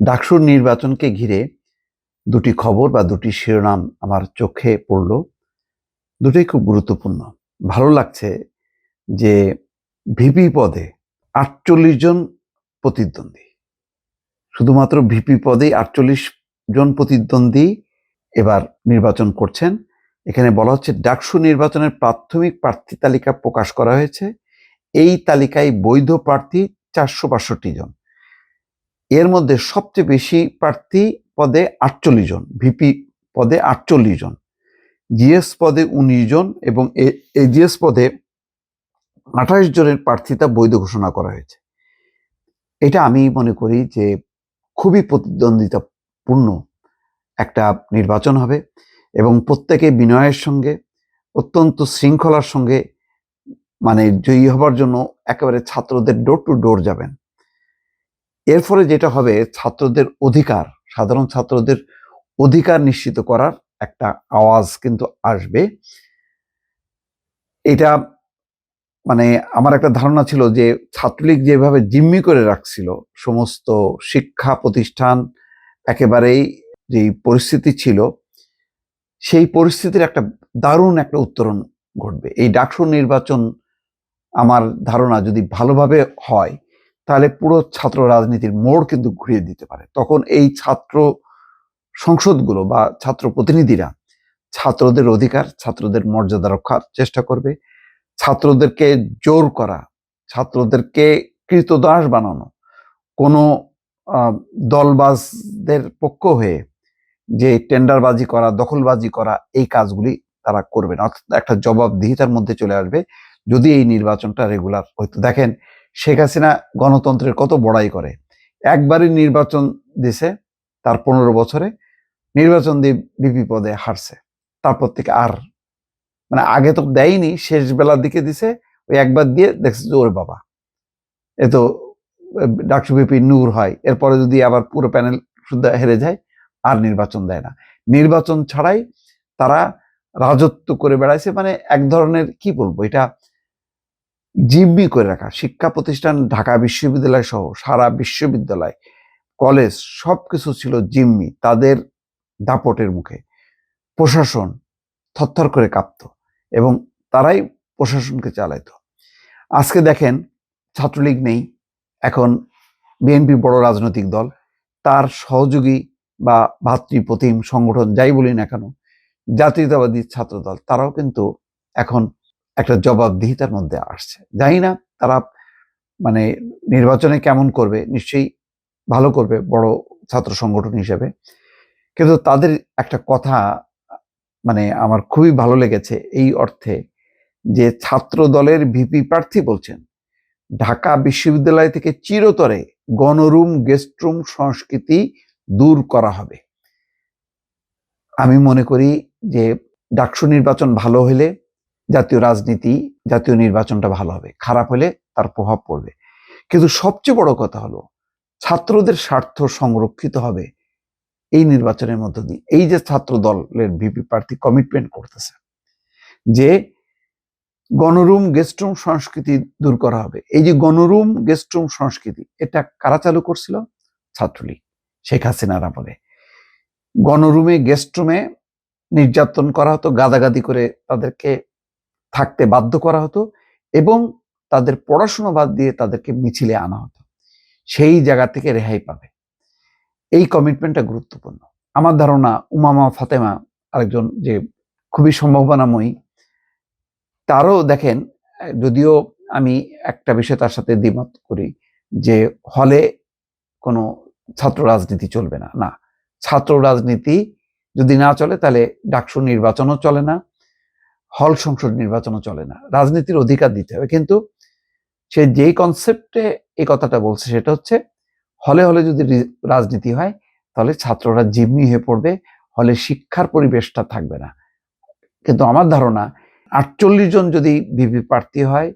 ডাকসুর নির্বাচনকে ঘিরে দুটি খবর বা দুটি শিরোনাম আমার চোখে পড়ল। দুটোই খুব গুরুত্বপূর্ণ। ভালো লাগছে যে ভিপি পদে আটচল্লিশ জন প্রতিদ্বন্দ্বী। শুধুমাত্র ভিপি পদেই আটচল্লিশ জন প্রতিদ্বন্দ্বী এবার নির্বাচন করছেন। এখানে বলা হচ্ছে ডাকসু নির্বাচনের প্রাথমিক প্রার্থী তালিকা প্রকাশ করা হয়েছে। এই তালিকায় বৈধ প্রার্থী চারশো বাষট্টি জন। এর মধ্যে সবচেয়ে বেশি প্রার্থী পদে আটচল্লিশ জন ভিপি পদে আটচল্লিশ জন জিএস পদে উনিশ জন এবং এজিএস পদে আঠাশ জনের প্রার্থিতা বৈধ ঘোষণা করা হয়েছে। এটা আমি মনে করি যে খুবই প্রতিদ্বন্দ্বিতাপূর্ণ একটা নির্বাচন হবে এবং প্রত্যেকে বিনয়ের সঙ্গে, অত্যন্ত শৃঙ্খলার সঙ্গে মানে জয়ী হবার জন্য একেবারে ছাত্রদের ডোর টু ডোর যাবেন। এর ফলে যেটা হবে, ছাত্রদের অধিকার, সাধারণ ছাত্রদের অধিকার নিশ্চিত করার একটা আওয়াজ কিন্তু আসবে। এটা মানে আমার একটা ধারণা ছিল যে ছাত্রলীগ যেভাবে জিম্মি করে রাখছিল, সমস্ত শিক্ষা প্রতিষ্ঠান একেবারেই যে পরিস্থিতি ছিল, সেই পরিস্থিতির একটা দারুণ একটা উত্তরণ ঘটবে। এই ডাকসু নির্বাচন আমার ধারণা যদি ভালোভাবে হয় তাহলে পুরো ছাত্র রাজনীতির মোড় কিন্তু ঘুরিয়ে দিতে পারে। তখন এই ছাত্র সংসদগুলো বা ছাত্র প্রতিনিধিরা ছাত্রদের অধিকার, ছাত্রদের মর্যাদা রক্ষার চেষ্টা করবে। ছাত্রদেরকে জোর করা, ছাত্রদেরকে কৃতদাস বানানো, কোনো দলবাজদের পক্ষ হয়ে যে টেন্ডারবাজি করা, দখলবাজি করা, এই কাজগুলি তারা করবে না। অর্থাৎ একটা জবাবদিহিতার মধ্যে চলে আসবে। যদি এই নির্বাচনটা রেগুলার হয়তো দেখেন শেখ হাসিনা গণতন্ত্রের কত বড়াই করে। একবারই নির্বাচন দিছে, তার পনেরো বছরে নির্বাচন দিয়ে বিপি পদে হারছে। তারপর থেকে আর মানে আগে তো দেয়নি শেষ বেলার দিকে দিছে, ওই একবার দিয়ে দেখছে যে ওরে বাবা। এ তো ডাকসু বিপি নূর হয়, এরপরে যদি আবার পুরো প্যানেল শুদ্ধ হেরে যায়, আর নির্বাচন দেয় না। নির্বাচন ছাড়াই তারা রাজত্ব করে বেড়াইছে মানে এক ধরনের, কি বলব, এটা জিম্মি করে রাখা। শিক্ষা প্রতিষ্ঠান ঢাকা বিশ্ববিদ্যালয় সহ সারা বিশ্ববিদ্যালয়, কলেজ সবকিছু ছিল জিম্মি, তাদের দাপটের মুখে। প্রশাসন থরথর করে কাঁপত এবং তারাই প্রশাসনকে চালাইতো। আজকে দেখেন, ছাত্রলীগ নেই, এখন বিএনপি বড় রাজনৈতিক দল, তার সহযোগী বা ভাতৃপ্রতিম সংগঠন যাই বলি না কেন, জাতীয়তাবাদী ছাত্র দল তারাও কিন্তু এখন একটা জবাবদিহিতার মধ্যে আসছে। জানি না তারা মানে নির্বাচনে কেমন করবে, নিশ্চয়ই ভালো করবে বড় ছাত্র সংগঠন হিসেবে। কিন্তু তাদের একটা কথা মানে আমার খুবই ভালো লেগেছে এই অর্থে যে ছাত্র দলের ভিপি প্রার্থী বলছেন, ঢাকা বিশ্ববিদ্যালয় থেকে চিরতরে গণরুম গেস্টরুম সংস্কৃতি দূর করা হবে। আমি মনে করি যে ডাকসু নির্বাচন ভালো হলে জাতীয় রাজনীতি, জাতীয় নির্বাচনটা ভালো হবে। খারাপ হলে তার প্রভাব পড়বে। কিন্তু সবচেয়ে বড় কথা হলো, ছাত্রদের স্বার্থ সংরক্ষিত হবে এই নির্বাচনের মধ্য দিয়ে। এই যে ছাত্র দলের ভিপি প্রার্থী কমিটমেন্ট করতেছে, যে গণরুম গেস্টরুম সংস্কৃতি দূর করা হবে। এই যে গণরুম গেস্টরুম সংস্কৃতি, এটা কারা চালু করছিল? ছাত্রলীগ, শেখ হাসিনার আমলে। গণরুমে গেস্টরুমে নির্যাতন করা হতো, গাদাগাদি করে তাদেরকে থাকতে বাধ্য করা হতো এবং তাদের পড়াশোনা বাদ দিয়ে তাদেরকে মিছিলে আনা হতো। সেই জায়গা থেকে রেহাই পাবে। এই কমিটমেন্টটা গুরুত্বপূর্ণ। আমার ধারণা উমামা ফাতেমা আরেকজন যে খুবই সম্ভাবনাময়ী, তারও দেখেন, যদিও আমি একটা বিষয় তার সাথে দ্বিমত করি যে হলে কোনো ছাত্র রাজনীতি চলবে না। না, ছাত্র রাজনীতি যদি না চলে তাহলে ডাকসু নির্বাচনও চলে না। হল সংসদ নির্বাচনও চলে না। রাজনীতির অধিকার দিতে হবে। কিন্তু সে যেই কনসেপ্টে এই কথাটা বলছে, সেটা হচ্ছে হলে হলে যদি রাজনীতি হয়, তাহলে ছাত্ররা জিম্মি হয়ে পড়বে, হলে শিক্ষার পরিবেশটা থাকবে না। কিন্তু আমার ধারণা, আটচল্লিশ জন যদি ভিভি প্রার্থী হয়,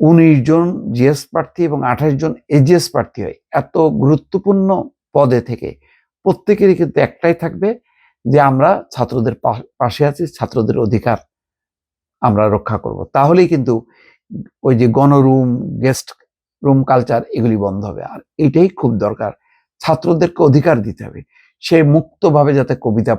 উনিশ জন জিএস প্রার্থী এবং আঠাশ জন এজিএস প্রার্থী হয়, এত গুরুত্বপূর্ণ পদে থেকে প্রত্যেকেরই কিন্তু একটাই থাকবে যে আমরা ছাত্রদের পাশে আছি, ছাত্রদের অধিকার আমরা রক্ষা করব। তাহলেই কিন্তু ওই যে গণরুম, গেস্ট রুম কালচার এগুলি বন্ধ হবে। আর এটাই খুব দরকার। ছাত্রদেরকে অধিকার দিতে হবে। সে মুক্তভাবে যাতে কবিতা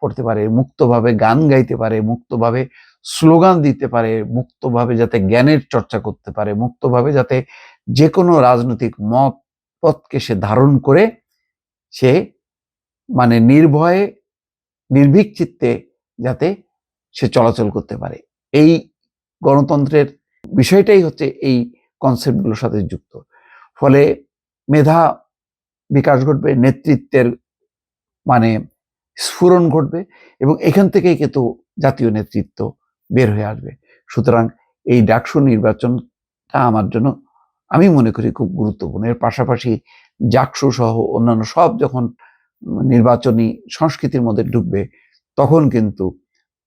পড়তে পারে, মুক্তভাবে গান গাইতে পারে, মুক্তভাবে স্লোগান দিতে পারে, মুক্তভাবে যাতে জ্ঞানের চর্চা করতে পারে, মুক্তভাবে যাতে যে কোনো রাজনৈতিক মত পথকে সে ধারণ করে সে মানে নির্ভয়ে নির্ভীক চিত্তে যাতে সে চলাচল করতে পারে। এই গণতন্ত্রের বিষয়টাই হচ্ছে এই কনসেপ্টগুলোর সাথে যুক্ত। ফলে মেধা বিকাশ ঘটবে, নেতৃত্বের মানে স্ফুরণ ঘটবে এবং এখান থেকেই কিন্তু জাতীয় নেতৃত্ব বের হয়ে আসবে। সুতরাং এই ডাকসু নির্বাচনটা আমার জন্য আমি মনে করি খুব গুরুত্বপূর্ণ। এর পাশাপাশি জাকসু সহ অন্যান্য সব যখন নির্বাচনী সংস্কৃতির মধ্যে ঢুকবে, তখন কিন্তু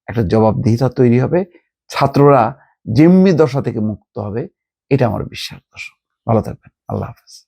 একটা জবাবদিহিতা তৈরি হবে। ছাত্ররা জিম্মি দশা থেকে মুক্ত হবে, এটা আমার বিশ্বাস। দর্শক, ভালো থাকবেন। আল্লাহ হাফেজ।